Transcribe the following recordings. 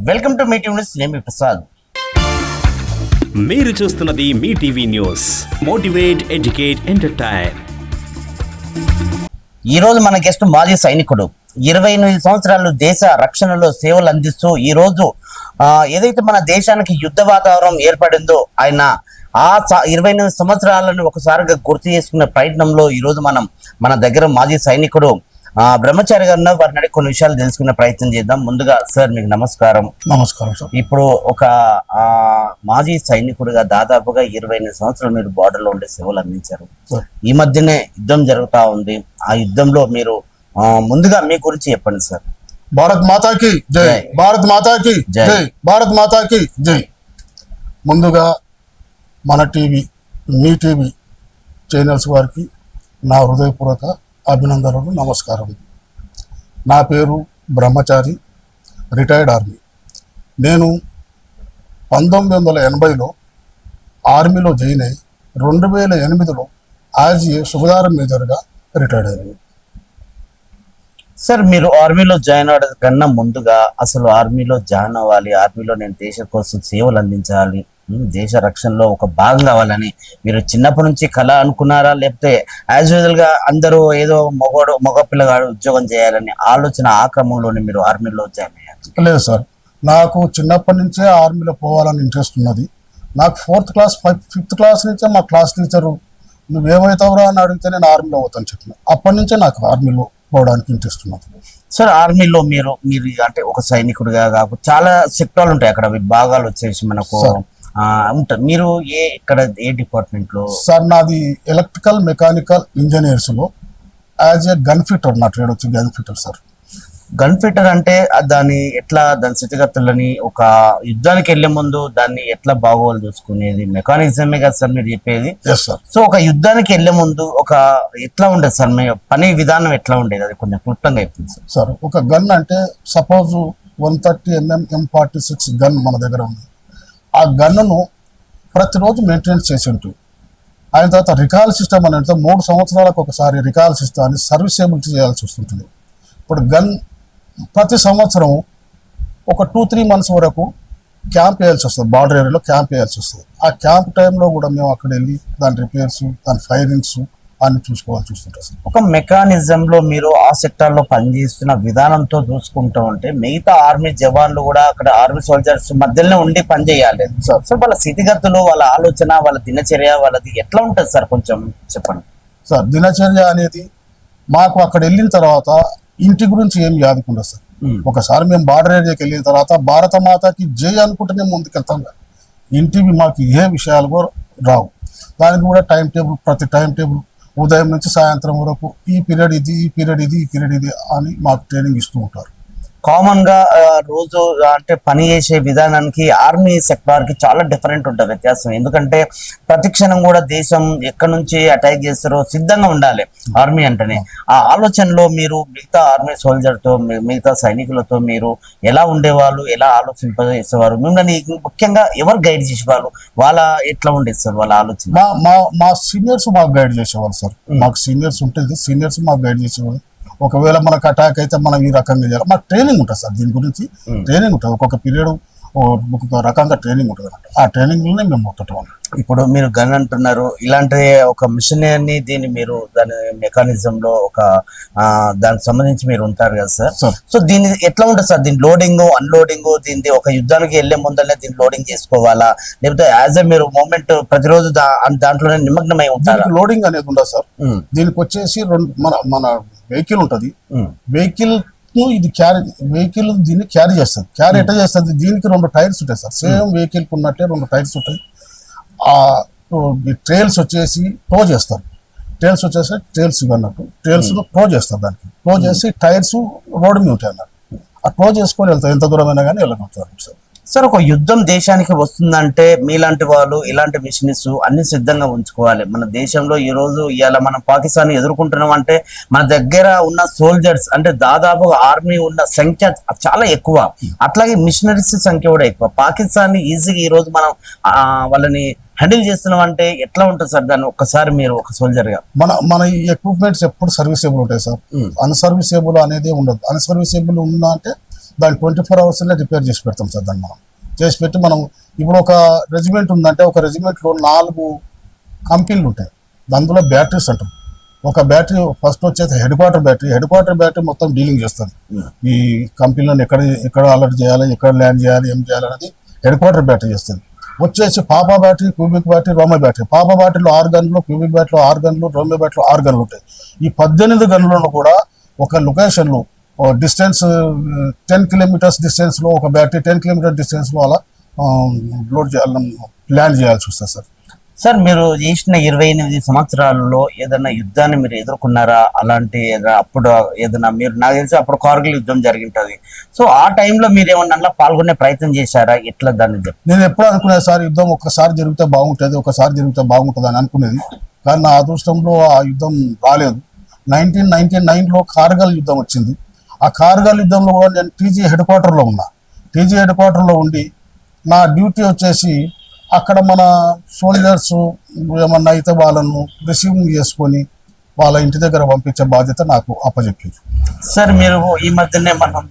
Welcome to me news నేను ప్రసాద్. మీరు చూస్తున్నది మీ TV news. Motivate educate entertain. ఈ రోజు మన గెస్ట్ మాజీ సైనికుడు. ఇరవై ఎనిమిది సంవత్సరాలు దేశ రక్షణలో సేవలు అందిస్తూ ఈ రోజు ఆ, ఏదైతే మన దేశానికి యుద్ధ వాతావరణం ఏర్పడిందో ఆయన ఆ ఇరవై ఎనిమిది సంవత్సరాలను ఒకసారిగా గుర్తు చేసుకునే ప్రయత్నంలో ఈ రోజు మనం మన దగ్గర మాజీ సైనికుడు బ్రహ్మచారి గారు ఉన్నారు. వారిని అడిగి కొన్ని విషయాలు తెలుసుకునే ప్రయత్నం చేద్దాం. ముందుగా సార్ మీకు నమస్కారం. నమస్కారం సార్. ఇప్పుడు ఒక ఆ, మాజీ సైనికుడిగా దాదాపుగా ఇరవై ఎనిమిది సంవత్సరాలు మీరు border లో ఉండే సేవలు అందించారు. ఈ మధ్యనే యుద్ధం జరుగుతా ఉంది. ఆ యుద్ధంలో మీరు ముందుగా మీ గురించి చెప్పండి సార్. భారత్ మాతాకి జై. భారత్ మాతాకి. జై. భారత్ మాతాకి జై. ముందుగా మన టీవీ మీ టీవీ ఛానల్స్ వారికి నా హృదయపూర్వక అభినందనలు నమస్కారం. నా పేరు బ్రహ్మచారి రిటైర్డ్ ఆర్మీ. నేను పంతొమ్మిది వందల ఎనభైలో ఆర్మీలో జాయిన్ అయ్యి రెండు వేల ఎనిమిదిలో ఆర్జీఏ ఏ మేజర్గా రిటైర్డ్ అయ్యాను. సార్ మీరు ఆర్మీలో జాయిన్ అవడం కన్నా ముందుగా అసలు ఆర్మీలో జాయిన్ అవ్వాలి ఆర్మీలో నేను దేశం కోసం సేవలు అందించాలి దేశ రక్షణలో ఒక భాగం కావాలని మీరు చిన్నప్పటి నుంచి కళ అనుకున్నారా? లేకపోతే యాజ్ యూజువల్గా అందరూ ఏదో మగవాడు మగ పిల్లగాడు ఉద్యోగం చేయాలని ఆలోచన ఆ క్రమంలోనే మీరు ఆర్మీలో జాయిన్ అయ్యారు? లేదు సార్. నాకు చిన్నప్పటి నుంచే ఆర్మీలో పోవాలని ఇంట్రెస్ట్ ఉన్నది. నాకు fourth class five fifth class నుంచే మా క్లాస్ టీచరు నువ్వేమవుతావురా? అని అడిగితే నేను ఆర్మీలో పోతాను చెప్పిన. అప్పటి నుంచే నాకు ఆర్మీలో పోవడానికి ఇంట్రెస్ట్ ఉన్నది. సార్ ఆర్మీలో మీరు మీరు అంటే ఒక సైనికుడిగా కాకుండా చాలా సెక్టార్లు ఉంటాయి అక్కడ విభాగాలు వచ్చేసి మనకు ఉంటాయి మీరు ఏ ఇక్కడ ఏ డిపార్ట్మెంట్లో? సార్ నాది ఎలక్ట్రికల్ మెకానికల్ ఇంజనీర్స్లో యాజ్ ఏ గన్ ఫిట్టర్ నా ట్రేడ్ వచ్చి gun fitter sir. Gun fitter అంటే ఆ దాన్ని ఎట్లా దాని స్థితిగతులని ఒక యుద్ధానికి వెళ్ళే ముందు దాన్ని ఎట్లా బాగోలు చూసుకునేది? మెకానిజమే కదా సార్ మీరు చెప్పేది? సో ఒక యుద్ధానికి వెళ్ళే ముందు ఒక ఎట్లా ఉండేది సార్? మీ పని విధానం ఎట్లా ఉండేది? అది కొంచెం క్లుప్తంగా చెప్పింది సార్. సార్ ఒక గన్ అంటే suppose one thirty MM M forty six gun మన దగ్గర ఉంది. ఆ గన్నును ప్రతిరోజు మెయింటెనెన్స్ చేసి ఆయన తర్వాత రికాల్ సిస్టమ్ అనేది మూడు సంవత్సరాలకు ఒకసారి రికాల్ సిస్టమ్ని సర్వీసేబిలిటీ చేయాల్సి వస్తుంటుంది. ఇప్పుడు గన్ ప్రతి సంవత్సరం ఒక టూ త్రీ మంత్స్ వరకు క్యాంప్ వేయాల్సి వస్తుంది. బార్డర్ ఏరియాలో క్యాంప్ వేయాల్సి వస్తుంది. ఆ క్యాంప్ టైంలో కూడా మేము అక్కడ వెళ్ళి దాని రిపేర్స్ దాని ఫైరింగ్స్ అన్ని చూసుకోవాల్సి వస్తుంటుంది సార్ ఒక మెకానిజం లో మీరు ఆ సెక్టార్లో పనిచేస్తున్న విధానంతో చూసుకుంటూ ఉంటే మిగతా ఆర్మీ జవాన్లు కూడా అక్కడ ఆర్మీ సోల్జర్స్ మధ్యలోనే ఉండి పనిచేయాలి సార్. సో వాళ్ళ స్థితిగతులు వాళ్ళ ఆలోచన వాళ్ళ దినచర్య వాళ్ళది ఎట్లా ఉంటుంది సార్ కొంచెం చెప్పండి? సార్ దినచర్య అనేది మాకు అక్కడ వెళ్ళిన తర్వాత ఇంటి గురించి ఏం యాదుకుండా సార్. ఒకసారి మేము బార్డర్ ఏరియాకి వెళ్ళిన తర్వాత భారత మాతకి జై అనుకుంటేనే ముందుకెళ్తాం ఇంటివి మాకు ఏ విషయాలు కూడా రావు. దానికి కూడా టైం టేబుల్ ప్రతి టైం టేబుల్ ఉదయం నుంచి సాయంత్రం వరకు ఈ పీరియడ్ ఇది ఈ పీరియడ్ ఇది ఈ పీరియడ్ ఇది అని మాకు ట్రైనింగ్ ఇస్తూ ఉంటారు. కామన్గా రోజు అంటే పని చేసే విధానానికి ఆర్మీ సెక్టార్కి చాలా డిఫరెంట్ ఉంటుంది వ్యత్యాసం. ఎందుకంటే ప్రతి క్షణం కూడా దేశం ఎక్కడి నుంచి అటాక్ చేస్తారో సిద్ధంగా ఉండాలి ఆర్మీ అంటేనే. ఆ ఆలోచనలో మీరు మిగతా ఆర్మీ సోల్జర్తో మీ- మిగతా సైనికులతో మీరు ఎలా ఉండేవాళ్ళు ఎలా ఆలోచింపజేసేవారు? మిమ్మల్ని ముఖ్యంగా ఎవరు గైడ్ చేసేవాళ్ళు? వాళ్ళ ఎట్లా ఉండేది సార్ వాళ్ళ ఆలోచన? మా మా మా సీనియర్స్ మాకు గైడ్ చేసేవాళ్ళు సార్ మాకు సీనియర్స్ ఉంటుంది సీనియర్స్ మాకు గైడ్ చేసేవాళ్ళు. ఒకవేళ మనకు అటాక్ అయితే మనం ఈ రకంగా చేయాలి. మాకు ట్రైనింగ్ ఉంటుంది సార్ దీని గురించి ట్రైనింగ్ ఉంటుంది. ఒక్కొక్క పీరియడ్ ఒక్కొక్క రకంగా ట్రైనింగ్ ఉంటుంది అన్నట్టు ఆ ట్రైనింగ్లోనే మేము మొత్తటం ఇప్పుడు మీరు గన్ అంటున్నారు ఇలాంటి ఒక మిషనరీ దీన్ని మీరు దాని మెకానిజం లో ఒక దానికి సంబంధించి మీరు ఉంటారు కదా సార్. సో దీని ఎట్లా ఉంటుంది సార్? దీని లోడింగ్ అన్లోడింగ్ దీన్ని ఒక యుద్ధానికి వెళ్ళే ముందరనే దీన్ని లోడింగ్ చేసుకోవాలా? లేకపోతే యాజ్ ఎ మీరు మూమెంట్ ప్రతిరోజు దాంట్లోనే నిమగ్నమై ఉంటారా? లోడింగ్ అనేది ఉండదు సార్. ఉమ్, దీనికి వచ్చేసి రెండు మన మన వెహికల్ ఉంటుంది. వెహికల్ ఇది క్యారీ వెహికల్ దీన్ని క్యారీ చేస్తుంది. క్యారీ ఎట్లా చేస్తుంది? దీనికి రెండు టైర్స్ ఉంటాయి సార్. సేమ్ వెహికల్ ఉన్నట్టే రెండు టైర్స్ ఉంటాయి. ఆ ట్రైల్స్ వచ్చేసి టో చేస్తారు. ట్రైల్స్ వచ్చేసి ట్రైల్స్ అన్నట్టు ట్రైల్స్ టో చేస్తారు దానికి. టో చేసి టైర్స్ రోడ్డు మీద ఉంటాయి అన్నట్టు. ఆ టో చేసుకొని వెళ్తారు. ఎంత దూరమైనా కానీ వెళ్ళగలుగుతారు సార్. సార్ ఒక యుద్ధం దేశానికి వస్తుందంటే మీలాంటి వాళ్ళు ఇలాంటి మిషన్స్ అన్ని సిద్ధంగా ఉంచుకోవాలి. మన దేశంలో ఈ రోజు ఇవాళ మనం పాకిస్తాన్ ఎదుర్కొంటున్నాం అంటే మన దగ్గర ఉన్న సోల్జర్స్ అంటే దాదాపు ఆర్మీ ఉన్న సంఖ్య చాలా ఎక్కువ. అట్లాగే మిషనరీస్ సంఖ్య కూడా ఎక్కువ. పాకిస్తాన్ ఈజీగా ఈ రోజు మనం వాళ్ళని హ్యాండిల్ చేస్తున్నాం అంటే ఎట్లా ఉంటుంది సార్ దాన్ని? ఒక్కసారి మీరు ఒక సోల్జర్గా. మన మన ఈ ఎక్విప్మెంట్స్ ఎప్పుడు సర్వీసబుల్ ఉంటాయి సార్. అన్సర్వీసబుల్ అనేది ఉండదు. అన్సర్వీసబుల్ ఉన్నా అంటే దాన్ని ట్వంటీ ఫోర్ అవర్స్లో రిపేర్ చేసి పెడతాం సార్ దాన్ని మనం. చేసి పెట్టి మనం ఇప్పుడు ఒక రెజిమెంట్ ఉందంటే ఒక రెజిమెంట్లో నాలుగు కంపెనీలు ఉంటాయి. అందులో బ్యాటరీస్ అంటారు ఒక బ్యాటరీ ఫస్ట్ వచ్చేసి head quarter battery. Head quarter battery మొత్తం డీలింగ్ చేస్తుంది ఈ కంపెనీలను ఎక్కడ ఎక్కడ అలర్ట్ చేయాలి ఎక్కడ ల్యాండ్ చేయాలి ఏం చేయాలి అనేది హెడ్ క్వార్టర్ బ్యాటరీ చేస్తుంది వచ్చేసి papa battery Quebec battery Romeo battery. Papa బ్యాటరీలో ఆరు గన్లు క్యూబిక్ బ్యాటరీలో ఆరు గన్లు రోమే బ్యాటరీలో ఆరు గన్లు ఉంటాయి. ఈ పద్దెనిమిది గన్లను కూడా ఒక లొకేషన్లో డిస్టెన్స్ టెన్ కిలోమీటర్స్ డిస్టెన్స్లో ఒక బ్యాటరీ టెన్ కిలోమీటర్ డిస్టెన్స్లో అలా లోడ్ చేయాలి ల్యాండ్ చేయాల్సి వస్తుంది సార్. సార్ మీరు చేసిన ఇరవై ఎనిమిది సంవత్సరాలలో ఏదైనా యుద్ధాన్ని మీరు ఎదుర్కొన్నారా? అలాంటి అప్పుడు ఏదైనా మీరు నాకు తెలిసి అప్పుడు కార్గిల్ యుద్ధం జరిగింటది. సో ఆ టైంలో మీరు ఏమన్నా పాల్గొనే ప్రయత్నం చేశారా? ఎట్లా దాన్ని నేను ఎప్పుడు అనుకునేది సార్ యుద్ధం ఒక్కసారి జరిగితే బాగుంటుంది ఒకసారి జరిగితే బాగుంటుంది అని అనుకునేది. కానీ నా అదృష్టంలో ఆ యుద్ధం రాలేదు. నైన్టీన్ నైన్టీ నైన్లో కార్గల్ యుద్ధం వచ్చింది. ఆ కార్గల్ యుద్ధంలో కూడా నేను టీజీ హెడ్ క్వార్టర్లో ఉన్నా. టీజీ హెడ్ క్వార్టర్లో ఉండి నా డ్యూటీ వచ్చేసి అక్కడ మన సోల్జర్స్ ఏమన్నా అయితే వాళ్ళను రిసీవ్ చేసుకొని వాళ్ళ ఇంటి దగ్గర పంపించే బాధ్యత నాకు అప్పచెప్పారు సార్ మీరు ఈ మధ్యనే మనం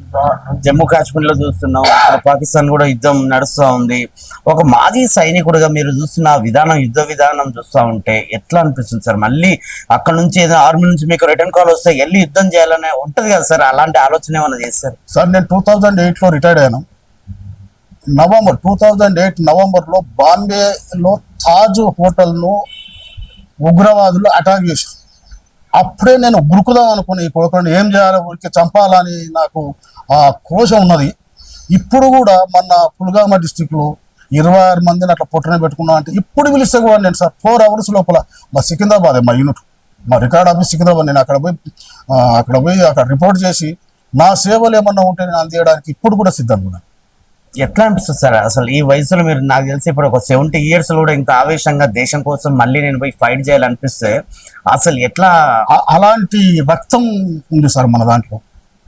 జమ్మూ కాశ్మీర్లో చూస్తున్నాం. అక్కడ పాకిస్తాన్ కూడా యుద్ధం నడుస్తూ ఉంది. ఒక మాజీ సైనికుడిగా మీరు చూస్తున్న విధానం యుద్ధ విధానం చూస్తూ ఉంటే ఎట్లా అనిపిస్తుంది సార్? మళ్ళీ అక్కడ నుంచి ఏదో ఆర్మీ నుంచి మీకు రిటర్న్ కాల్ వస్తే వెళ్ళి యుద్ధం చేయాలనే ఉంటది కదా సార్? అలాంటి ఆలోచన ఏమైనా చేస్తారు సార్ నేను టూ థౌజండ్ ఎయిట్లో రిటైర్డ్ అయ్యాను. నవంబర్ టూ థౌజండ్ ఎయిట్ నవంబర్లో బాంబేలో తాజ్ హోటల్ను ఉగ్రవాదులు అటాక్ చేశారు. అప్పుడే నేను గురుకుదాం అనుకుని ఈ కొడుకుని ఏం చేయాలి ఊరికి చంపాలని నాకు ఆ కోశం ఉన్నది. ఇప్పుడు కూడా మొన్న పుల్గామ డిస్టిక్లో ఇరవై ఆరు మందిని అట్లా పొట్టన పెట్టుకున్నా అంటే ఇప్పుడు పిలిస్తే కూడా నేను సార్ ఫోర్ అవర్స్ లోపల మా సికింద్రాబాద్ మా యూనిట్ మా రికార్డ్ ఆఫీస్ సికింద్రాబాద్ నేను అక్కడ పోయి అక్కడ పోయి అక్కడ రిపోర్ట్ చేసి నా సేవలు ఏమన్నా ఉంటే నేను అందియడానికి ఇప్పుడు కూడా సిద్ధంగా ఉన్నాను. ఎట్లా అనిపిస్తుంది సార్? అసలు ఈ వయసులో మీరు నాకు తెలిసి ఇప్పుడు ఒక సెవెంటీ ఇయర్స్ కూడా ఇంత ఆవేశంగా దేశం కోసం మళ్ళీ నేను పోయి ఫైట్ చేయాలనిపిస్తే అసలు ఎట్లా అలాంటి రక్తం ఉంది సార్ మన దాంట్లో.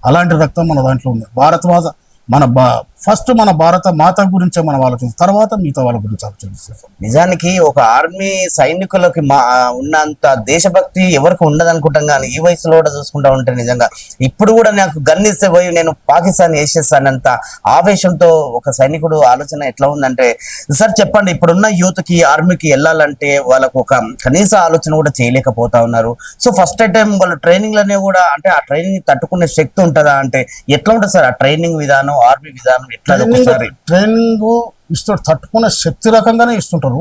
అలాంటి రక్తం మన దాంట్లో ఉంది. భారత మాత మన బా ఫస్ట్ మన భారత మాత గురించే మనం ఆలోచిస్తాం తర్వాత మిగతా వాళ్ళ గురించి ఆలోచిస్తాం నిజానికి ఒక ఆర్మీ సైనికులకి మా ఉన్నంత దేశభక్తి ఎవరికి ఉండదు అనుకుంటాం కానీ ఈ వయసులో కూడా చూసుకుంటా ఉంటే నిజంగా ఇప్పుడు కూడా నాకు గన్నిస్తే పోయి నేను పాకిస్తాన్ వేసేస్తానంత ఆవేశంతో ఒక సైనికుడు ఆలోచన ఎట్లా ఉందంటే సార్ చెప్పండి ఇప్పుడున్న యూత్కి ఆర్మీకి వెళ్ళాలంటే వాళ్ళకు ఒక కనీస ఆలోచన కూడా చేయలేకపోతా ఉన్నారు. సో ఫస్ట్ టైం వాళ్ళు ట్రైనింగ్లోనే కూడా అంటే ఆ ట్రైనింగ్ తట్టుకునే శక్తి ఉంటుందా అంటే ఎట్లా ఉంటుంది సార్ ఆ ట్రైనింగ్ విధానం ఆర్మీ విధానం ట్రైనింగ్ ఇస్తారు తట్టుకునే శక్తి రకంగానే ఇస్తుంటారు.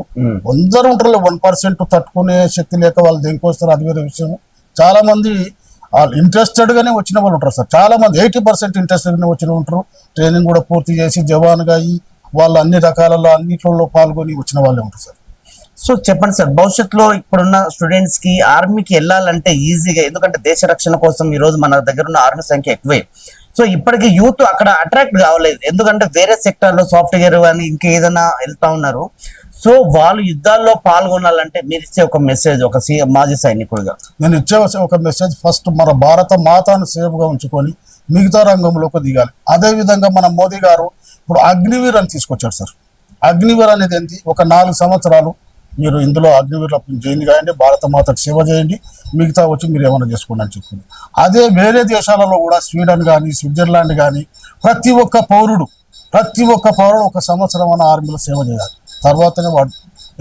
అందరూ ఉంటారు వన్ పర్సెంట్ తట్టుకునే శక్తి లేక వాళ్ళు దేనికి వస్తారు అది వేరే విషయం. చాలా మంది వాళ్ళు ఇంట్రెస్టెడ్ గానే వచ్చిన వాళ్ళు ఉంటారు సార్. చాలా మంది ఎయిటీ పర్సెంట్ ఇంట్రెస్టెడ్ గానే వచ్చిన ఉంటారు. ట్రైనింగ్ కూడా పూర్తి చేసి జవాన్గా అయ్యి వాళ్ళు అన్ని రకాలలో అన్నిట్లో పాల్గొని వచ్చిన వాళ్ళే ఉంటారు సార్. సో చెప్పండి సార్ భవిష్యత్తులో ఇప్పుడున్న స్టూడెంట్స్కి ఆర్మీకి వెళ్ళాలంటే ఈజీగా ఎందుకంటే దేశ రక్షణ కోసం ఈ రోజు మన దగ్గర ఉన్న ఆర్మీ సంఖ్య ఎక్కువే. సో ఇప్పటికీ యూత్ అక్కడ అట్రాక్ట్ కావలేదు. ఎందుకంటే వేరే సెక్టార్లో సాఫ్ట్వేర్ అని ఇంకేదైనా వెళ్తా ఉన్నారు. సో వాళ్ళు యుద్ధాల్లో పాల్గొనాలంటే మీరు ఇచ్చే ఒక మెసేజ్ ఒక మాజీ సైనికుడిగా. నేను ఇచ్చే ఒక మెసేజ్ ఫస్ట్ మన భారత మాతాను సేఫ్గా ఉంచుకొని మిగతా రంగంలోకి దిగాలి. అదేవిధంగా మన మోదీ గారు ఇప్పుడు అగ్నివీర్ అని తీసుకొచ్చాడు సార్. అగ్నివీర్ అనేది ఏంటి? ఒక నాలుగు సంవత్సరాలు మీరు ఇందులో అగ్నివీర్లో జాయిన్ కాయండి భారత మాతకు సేవ చేయండి మిగతా వచ్చి మీరు ఏమైనా చేసుకోండి అని చెప్పింది. అదే వేరే దేశాలలో కూడా స్వీడన్ కానీ స్విట్జర్లాండ్ కానీ ప్రతి ఒక్క పౌరుడు ప్రతి ఒక్క పౌరుడు ఒక సంవత్సరం అన్న ఆర్మీలో సేవ చేయాలి. తర్వాతనే వాడు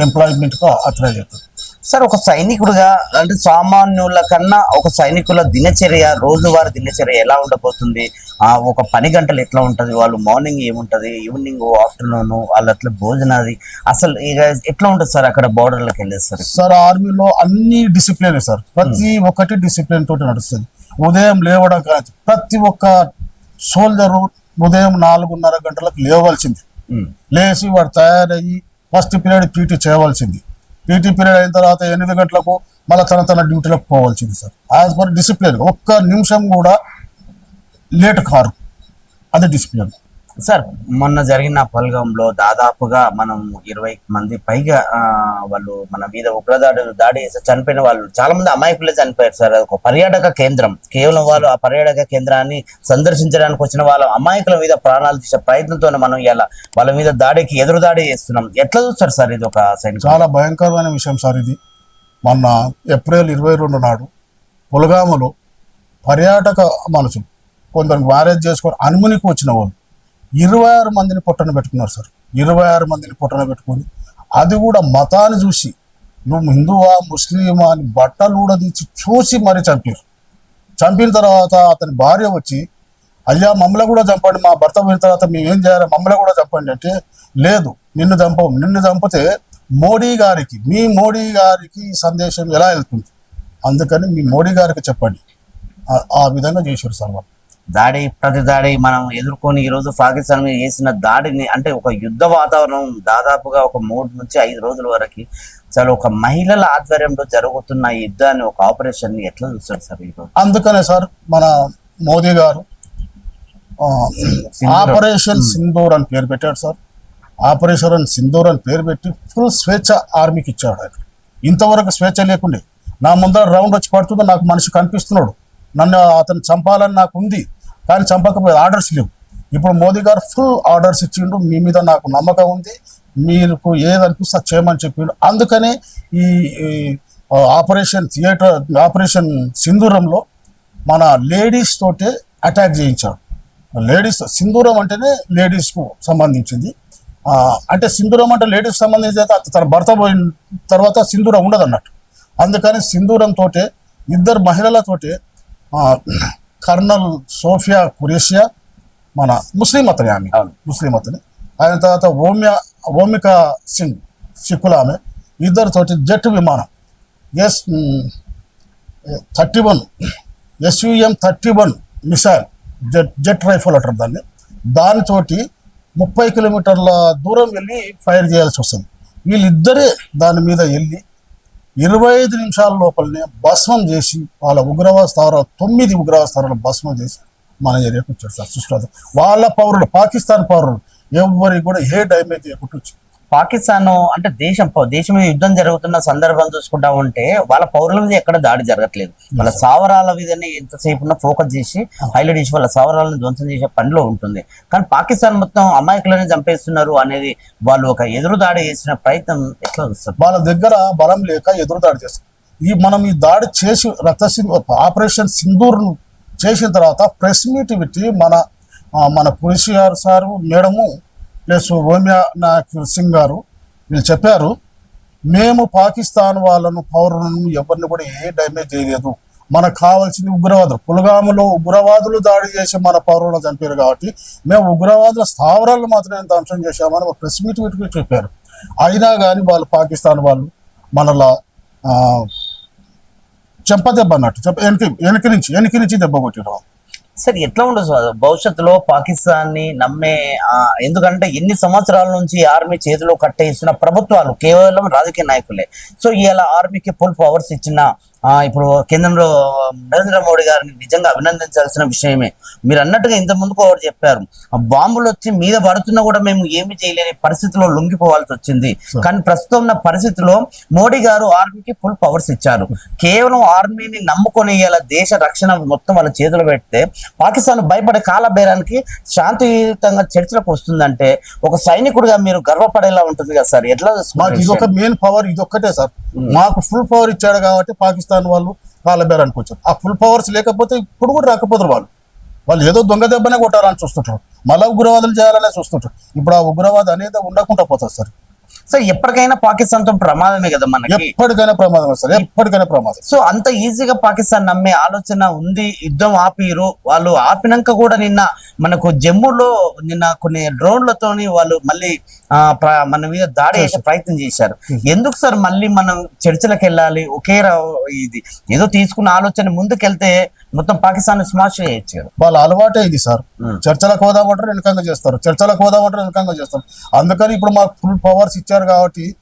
ఎంప్లాయ్మెంట్కి అప్లై చేస్తారు సార్ ఒక సైనికుడిగా అంటే సామాన్యుల కన్నా ఒక సైనికుల దినచర్య రోజువారీ దినచర్య ఎలా ఉండబోతుంది? ఆ ఒక పని గంటలు ఎట్లా ఉంటది? వాళ్ళు మార్నింగ్ ఏముంటది? ఈవినింగ్ ఆఫ్టర్నూన్ వాళ్ళ అట్లా భోజనాది అసలు ఇక ఎట్లా ఉంటుంది సార్ అక్కడ బోర్డర్లకు వెళ్ళేసరికి సార్? ఆర్మీలో అన్ని డిసిప్లిన్ సార్. ప్రతి ఒక్కటి డిసిప్లిన్ తోటి నడుస్తుంది. ఉదయం లేవడం కాదు ప్రతి ఒక్క సోల్జరు ఉదయం నాలుగున్నర గంటలకు లేవలసింది. లేచి వాడు తయారయ్యి ఫస్ట్ పీరియడ్ పీటీ చేయవలసింది. పీటీ పీరియడ్ అయిన తర్వాత ఎనిమిది గంటలకు మళ్ళీ తన తన డ్యూటీలకు పోవాల్సింది సార్. యాజ్ పర్ డిసిప్లిన్ ఒక్క నిమిషం కూడా లేట్ కారు. అది డిసిప్లిన్ సార్ మొన్న జరిగిన పల్గంలో దాదాపుగా మనం ఇరవై మంది పైగా వాళ్ళు మన మీద ఉగ్రదాడులు దాడి చనిపోయిన వాళ్ళు చాలా మంది అమాయకులే చనిపోయారు సార్. అది ఒక పర్యాటక కేంద్రం. కేవలం వాళ్ళు ఆ పర్యాటక కేంద్రాన్ని సందర్శించడానికి వచ్చిన వాళ్ళ అమాయకుల మీద ప్రాణాలు తీసే ప్రయత్నంతోనే మనం ఇలా వాళ్ళ మీద దాడికి ఎదురు దాడి చేస్తున్నాం. ఎట్లా చూస్తారు సార్ ఇది ఒక సైనికుడు చాలా భయంకరమైన విషయం సార్ ఇది. మొన్న ఏప్రిల్ ఇరవై రెండు నాడు పులగామలో పర్యాటక మనుషులు కొందరు మ్యారేజ్ చేసుకొని అనుమునికి వచ్చిన వాళ్ళు ఇరవై ఆరు మందిని పొట్టన పెట్టుకున్నారు సార్. ఇరవై ఆరు మందిని పొట్టన పెట్టుకొని అది కూడా మతాన్ని చూసి నువ్వు హిందువా ముస్లిమా అని బట్టలు కూడా తీసి చూసి మరీ చంపారు చంపిన తర్వాత అతని భార్య వచ్చి అయ్యా మమ్మల్ని కూడా చంపండి మా భర్త పోయిన తర్వాత మేము ఏం చేయాలి? మమ్మల్ని కూడా చంపండి. అంటే లేదు నిన్ను చంపం నిన్ను చంపితే మోడీ గారికి మీ మోడీ గారికి సందేశం ఎలా వెళ్తుంది? అందుకని మీ మోడీ గారికి చెప్పండి. ఆ- ఆ విధంగా చేశారు సార్ వాళ్ళు. దాడి ప్రతి దాడి మనం ఎదుర్కొని ఈ రోజు పాకిస్తాన్ మీద చేసిన దాడిని అంటే ఒక యుద్ధ వాతావరణం దాదాపుగా ఒక మూడు నుంచి ఐదు రోజుల వరకు చాలా ఒక మహిళల ఆధ్వర్యంలో జరుగుతున్న ఈ యుద్ధాన్ని ఒక ఆపరేషన్ని ఎట్లా చూస్తారు సార్ ఈ రోజు అందుకనే సార్ మన మోదీ గారు. ఆపరేషన్ సింధూర్. అని పేరు పెట్టాడు సార్. ఆపరేషన్ సింధూర్ అని పేరు పెట్టి ఫుల్ స్వేచ్ఛ ఆర్మీకి ఇచ్చాడు ఆయన. ఇంతవరకు స్వేచ్ఛ లేకుండే. నా ముందర రౌండ్ వచ్చి పడుతుందో నాకు మనిషి కనిపిస్తున్నాడు. నన్ను అతను చంపాలని నాకు ఉంది. కానీ చంపకపోయేది ఆర్డర్స్ లేవు. ఇప్పుడు మోదీ గారు ఫుల్ ఆర్డర్స్ ఇచ్చిండు. మీ మీద నాకు నమ్మకం ఉంది. మీకు ఏదనిపిస్తే అది చేయమని చెప్పిండు. అందుకనే ఈ ఆపరేషన్ థియేటర్ ఆపరేషన్ సింధూరంలో మన లేడీస్ తోటే అటాక్ చేయించాడు. లేడీస్ సింధూరం అంటేనే లేడీస్కు సంబంధించింది. అంటే సింధూరం అంటే లేడీస్ సంబంధించి అయితే తన భర్త పోయిన తర్వాత సింధూరం ఉండదు అన్నట్టు అందుకని సింధూరం తోటే ఇద్దరు మహిళలతోటే కర్నల్ సోఫియా కురేషియా మన ముస్లిం అతని ఆమె. ముస్లిం అతని. ఆయన తర్వాత ఓమ్య ఓమిక సింగ్ సిక్కుల ఆమె ఇద్దరితోటి జెట్ విమానం. S thirty one SUM thirty one missile jet jet rifle అంటారు దాన్ని. దానితోటి ముప్పై కిలోమీటర్ల దూరం వెళ్ళి ఫైర్ చేయాల్సి వస్తుంది. వీళ్ళిద్దరే దాని మీద వెళ్ళి ఇరవై ఐదు నిమిషాల లోపలనే భస్మం చేసి వాళ్ళ ఉగ్రవాద స్థావరాలు తొమ్మిది ఉగ్రవాద స్థావరాలు భస్మం చేసి మన ఏరియాకి వచ్చారు సార్. సుష్టాలు వాళ్ళ పౌరులు పాకిస్తాన్ పౌరులు ఎవరికి కూడా ఏ డ్యామేజ్ చేయకుండా వచ్చింది పాకిస్తాన్ అంటే దేశం దేశం మీద యుద్ధం జరుగుతున్న సందర్భం చూసుకుంటా ఉంటే వాళ్ళ పౌరుల మీద ఎక్కడ దాడి జరగట్లేదు. వాళ్ళ సావరాల మీదనే ఎంతసేపు ఫోకస్ చేసి హైలైట్ చేసి వాళ్ళ సావరాలను ధ్వంసం చేసే పనిలో ఉంటుంది. కానీ పాకిస్తాన్ మొత్తం అమాయకులని చంపేస్తున్నారు అనేది వాళ్ళు ఒక ఎదురు దాడి చేసిన ప్రయత్నం ఎట్లా చూస్తారు వాళ్ళ దగ్గర బలం లేక ఎదురుదాడి చేస్తారు. ఈ మనం ఈ దాడి చేసి రక్త ఆపరేషన్ సింధూర్ చేసిన తర్వాత ప్రెస్ మీట్ పెట్టి మన మన పులిసి గారు సారు మేడము ప్లస్ ఓమియా నాయక్ సింగ్ గారు వీళ్ళు చెప్పారు మేము పాకిస్తాన్ వాళ్ళను పౌరులను ఎవరిని కూడా ఏ డ్యామేజ్ చేయలేదు. మనకు కావాల్సింది ఉగ్రవాదులు. పుల్గాములో ఉగ్రవాదులు దాడి చేసి మన పౌరులను చంపారు కాబట్టి మేము ఉగ్రవాదుల స్థావరాలు మాత్రమే ధ్వంసం చేశామని ఒక ప్రెస్ మీట్ పెట్టుకుని చెప్పారు. అయినా కానీ వాళ్ళు పాకిస్తాన్ వాళ్ళు మనలా చెంప దెబ్బ అన్నట్టు చెప్ప వెనక వెనక నుంచి వెనక నుంచి దెబ్బ కొట్టారు సరే ఎట్లా ఉండదు సార్ భవిష్యత్తులో పాకిస్తాన్ని నమ్మే ఎందుకంటే ఎన్ని సంవత్సరాల నుంచి ఆర్మీ చేతిలో కట్టేసిన ప్రభుత్వాలు కేవలం రాజకీయ నాయకులే. సో ఇలా ఆర్మీకి ఫుల్ పవర్స్ ఇచ్చిన ఇప్పుడు కేంద్రంలో నరేంద్ర మోడీ గారిని నిజంగా అభినందించాల్సిన విషయమే. మీరు అన్నట్టుగా ఇంత ముందుకు ఒకటి చెప్పారు. ఆ బాంబులు వచ్చి మీద పడుతున్నా కూడా మేము ఏమి చేయలేని పరిస్థితిలో లొంగిపోవాల్సి వచ్చింది. కానీ ప్రస్తుతం ఉన్న పరిస్థితిలో మోడీ గారు ఆర్మీకి ఫుల్ పవర్స్ ఇచ్చారు. కేవలం ఆర్మీని నమ్ముకొని ఇలా దేశ రక్షణ మొత్తం వాళ్ళ చేతిలో పెడితే పాకిస్తాన్ భయపడే కాలబేరానికి శాంతియుతంగా చర్చలకు వస్తుందంటే ఒక సైనికుడిగా మీరు గర్వపడేలా ఉంటుంది కదా సార్? ఎట్లా ఇదొక విషయాన్ని? మెయిన్ పవర్ ఇదొక్కటే సార్. మాకు ఫుల్ పవర్ ఇచ్చాడు కాబట్టి పాకిస్తాన్ వాళ్ళు కాలబేరానికి వచ్చారు. ఆ ఫుల్ పవర్స్ లేకపోతే ఇప్పుడు కూడా రాకపోతారు వాళ్ళు. వాళ్ళు ఏదో దొంగ దెబ్బనే కొట్టాలని చూస్తుంటారు. మళ్ళా ఉగ్రవాదులు చేయాలనే చూస్తుంటారు. ఇప్పుడు ఆ ఉగ్రవాదం అనేది ఉండకుండా పోతుంది సార్. సో ఎప్పటికైనా పాకిస్తాన్తో ప్రమాదమే కదా మనకి? ఎప్పటికైనా ప్రమాదం సార్ ఎప్పటికైనా ప్రమాదం. సో అంత ఈజీగా పాకిస్తాన్ నమ్మే ఆలోచన ఉంది యుద్ధం ఆపిరు. వాళ్ళు ఆపినాక కూడా నిన్న మనకు జమ్మూలో నిన్న కొన్ని డ్రోన్లతోని వాళ్ళు మళ్ళీ మన మీద దాడి చేసే ప్రయత్నం చేశారు. ఎందుకు సార్ మళ్ళీ మనం చర్చలకు వెళ్ళాలి? ఒకే ఇది ఏదో తీసుకున్న ఆలోచన ముందుకెళ్తే మొత్తం పాకిస్తాన్ స్మాష్ చేయొచ్చు వాళ్ళ అలవాటే ఇది సార్. చర్చలకు పోదామంటారు వెనకంగా చేస్తారు. చర్చలకు పోదామంటారు వెనకంగా చేస్తారు. అందుకని ఇప్పుడు మాకు ఫుల్ పవర్స్ ఇచ్చారు కాబట్టి